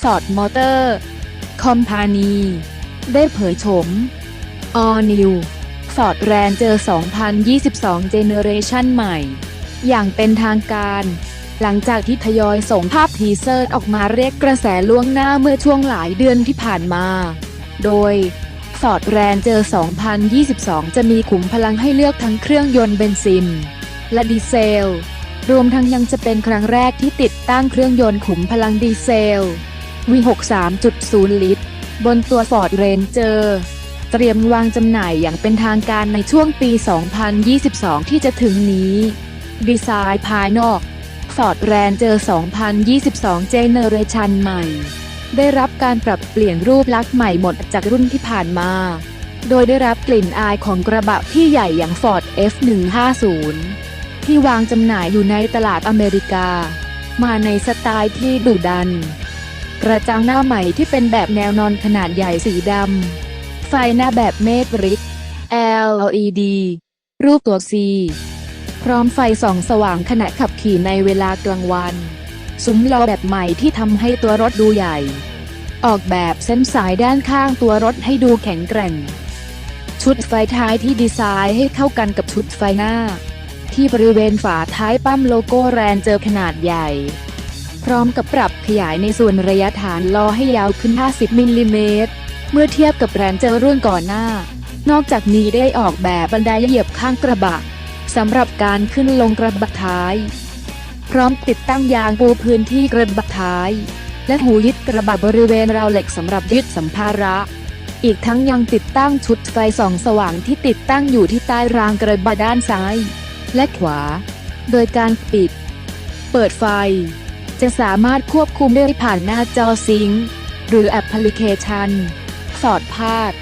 Ford Motor Company ได้เผยโฉม All New Ford Ranger 2022 Generation ใหม่ อย่างเป็นทางการ หลังจากที่ทยอยส่งภาพทีเซอร์ออกมาเรียกกระแสล่วงหน้าเมื่อช่วงหลายเดือนที่ผ่านมา โดย Ford Ranger 2022 จะมีขุมพลังให้เลือกทั้งเครื่องยนต์เบนซิน และดีเซล รวมทั้งยังจะเป็นครั้งแรกที่ติดตั้งเครื่องยนต์ขุมพลังดีเซล V6 3.0 ลิตร บนตัว Ford Ranger เตรียมวางจำหน่ายอย่างเป็นทางการในช่วงปี 2022 ที่จะถึงนี้ ดีไซน์ภายนอก Ford Ranger 2022 Generation ใหม่ ได้รับการปรับเปลี่ยนรูปลักษณ์ใหม่หมดจากรุ่นที่ผ่านมา โดยได้รับกลิ่นอายของกระบะที่ใหญ่อย่าง Ford F150 ที่วางจำหน่ายอยู่ในตลาดอเมริกา มาในสไตล์ที่ดุดัน กระจังหน้าใหม่ที่เป็นแบบแนวนอนขนาดใหญ่สีดำ ไฟหน้าแบบเมตริก LED รูปตัว C พร้อมไฟส่องสว่างขณะขับขี่ในเวลากลางวัน ซุ้มล้อแบบใหม่ที่ทำให้ตัวรถดูใหญ่ ออกแบบเส้นสายด้านข้างตัวรถให้ดูแข็งแกร่ง ชุดไฟท้ายที่ดีไซน์ให้เข้ากันกับชุดไฟหน้า ที่บริเวณฝาท้ายปั้มโลโก้แรนเจอขนาดใหญ่ พร้อมกับปรับขยายในส่วนระยะฐานล้อให้ยาวขึ้น 50 มิลลิเมตร เมื่อเทียบกับแรนเจอรุ่นก่อนหน้า นอกจากนี้ได้ออกแบบบันไดเหยียบข้างกระบะสำหรับการขึ้นลงกระบะท้าย พร้อมติดตั้งยางปูพื้นที่กระบะท้าย และหูยึดกระบะบริเวณราวเหล็กสำหรับยึดสัมภาระ อีกทั้งยังติดตั้งชุดไฟส่องสว่างที่ติดตั้งอยู่ที่ใต้รางกระบะด้านซ้าย และขวา โดยการปิด เปิดไฟ จะสามารถควบคุมได้ผ่านหน้าจอซิงค์หรือแอปพลิเคชัน สอดพาด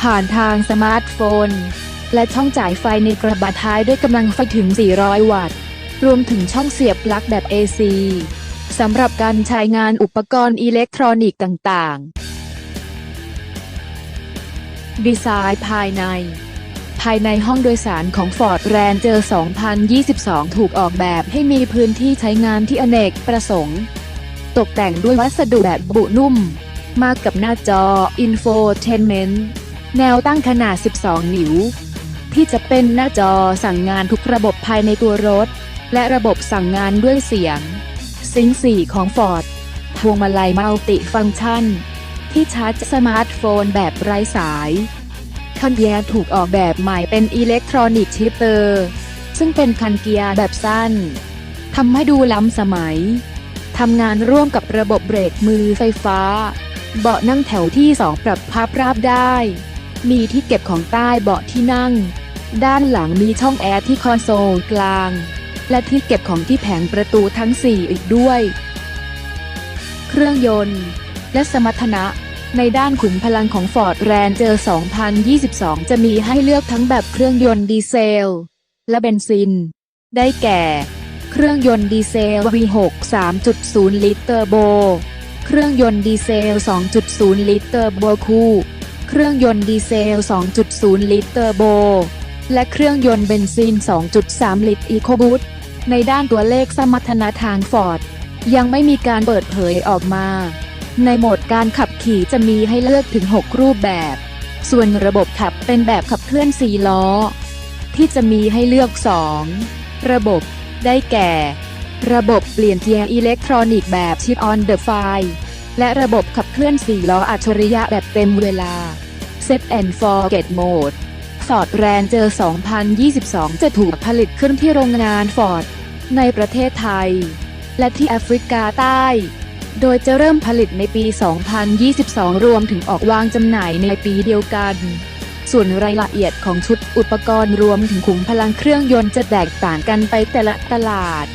ผ่านทางสมาร์ทโฟน และช่องจ่ายไฟในกระบะท้ายด้วยกำลังไฟถึง 400 วัตต์ รวมถึงช่องเสียบปลั๊กแบบ AC สำหรับการใช้งานอุปกรณ์อิเล็กทรอนิกส์ต่าง ๆ ดีไซน์ภายใน ภายในห้องโดยสารของ Ford Ranger 2022 ถูกออกแบบให้มีพื้นที่ใช้งานที่อเนกประสงค์ ตกแต่งด้วยวัสดุแบบบุนุ่ม มากับหน้าจอ Infotainment แนวตั้งขนาด 12 นิ้ว ที่จะเป็นหน้าจอสั่งงานทุกระบบภายในตัวรถ และระบบสั่งงานด้วยเสียง ซิงค์4ของ Ford พวงมาลัยมัลติฟังก์ชัน ที่ชาร์จสมาร์ทโฟนแบบไร้สาย คันเกียร์ถูกออกแบบใหม่เป็นอิเล็กทรอนิกส์ชิปเตอร์ ซึ่งเป็นคันเกียร์แบบสั้นทำให้ดูล้ำสมัยทำงานร่วมกับระบบเบรกมือไฟฟ้า เบาะนั่งแถวที่ 2 ปรับพับราบได้ มีที่เก็บของใต้เบาะที่นั่ง ด้านหลังมีช่องแอร์ที่คอนโซลกลาง และที่เก็บของที่แผงประตูทั้ง 4 อีกด้วย เครื่องยนต์ และสมรรถนะ ในด้านขุมพลังของ Ford Ranger 2022 จะมีให้เลือกทั้งแบบเครื่องยนต์ดีเซล และเบนซิน ได้แก่ เครื่องยนต์ดีเซล V6 3.0 ลิตรเตอร์โบ เครื่องยนต์ดีเซล 2.0 ลิตรเตอร์โบคู่ เครื่องยนต์ดีเซล 2.0 ลิตรเตอร์โบ และเครื่องยนต์เบนซิน 2.3 ลิตรอีโคบูตในด้านตัวเลขสมรรถนะทาง Ford ยังไม่มีการเปิดเผยออกมา ในโหมดการขับขี่จะมีให้เลือกถึง 6 รูปแบบ ส่วนระบบขับเป็นแบบขับเคลื่อน 4 ล้อ ที่จะมีให้เลือก 2 ระบบได้แก่ ระบบเปลี่ยนเกียร์อิเล็กทรอนิกส์แบบ Chip on the Fly และระบบขับเคลื่อน 4 ล้ออัจฉริยะแบบเต็มเวลา Set and Forget Mode Ford Ranger 2022 จะถูกผลิตขึ้นที่โรงงาน Ford ในประเทศไทย และที่แอฟริกาใต้ โดยจะเริ่มผลิตในปี 2022 รวมถึงออกวางจำหน่ายในปีเดียวกัน ส่วนรายละเอียดของชุดอุปกรณ์รวมถึงขุมพลังเครื่องยนต์จะแตกต่างกันไปแต่ละตลาด